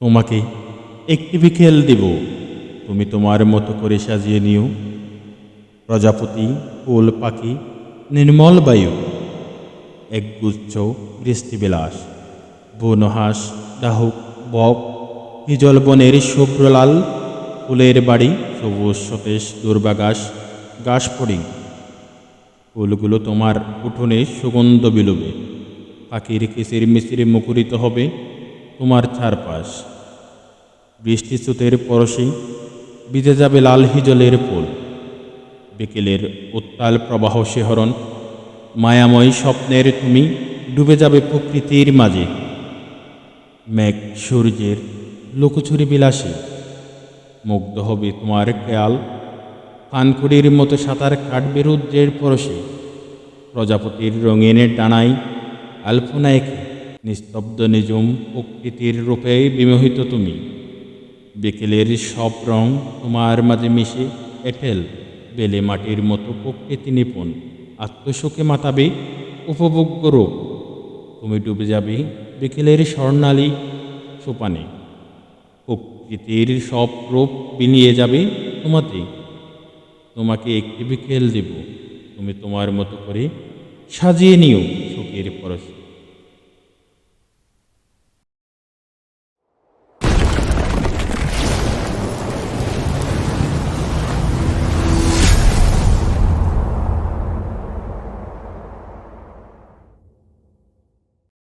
তোমাকে একটি বিকেল দেব। তুমি তোমার মতো করে সাজিয়ে নিও। প্রজাপতি, ফুল, পাখি, নির্মল বায়ু একগুচ্ছ বৃষ্টিবিলাস, বনহাস ডাহুক বক, হিজল বনের শুভ্রলাল, ফুলের বাড়ি, সবুজ সতেজ দুর্বাগাস, গাছ ফুলগুলো তোমার উঠোনে সুগন্ধ বিলোবে। পাখির কিসির মিচিরে মুখরিত হবে। তোমার চারপাশ। বৃষ্টি স্রোতের পরশে বিজে যাবে লাল হিজলের ফুল। বিকেলের উত্তাল প্রবাহ শিহরণ, মায়াময় স্বপ্নের তুমি ডুবে যাবে প্রকৃতির মাঝে। মেঘ সূর্যের লুকোচুরি বিলাসী, মুগ্ধ হবে তোমার খেয়াল। পানকুড়ির মতো সাঁতার কাটবে রুদ্রের পরশে। প্রজাপতির রঙিনের ডানায় আলপনা নিস্তব্ধ নিজুম প্রকৃতির রূপে বিমোহিত তুমি। বিকেলের সব রং তোমার মাঝে মিশে এঁটেল, বেলে মাটির মতো প্রকৃতি নিপুণ আত্মশোকে মাতাবে, উপভোগ্য রূপ। তুমি ডুবে যাবে বিকেলের স্বর্ণালী সোপানে। প্রকৃতির সব রূপ বিনিয়ে যাবে তোমাতে। তোমাকে একটি বিকেল দেব, তুমি তোমার মতো করে সাজিয়ে নিও সুখের পরশে।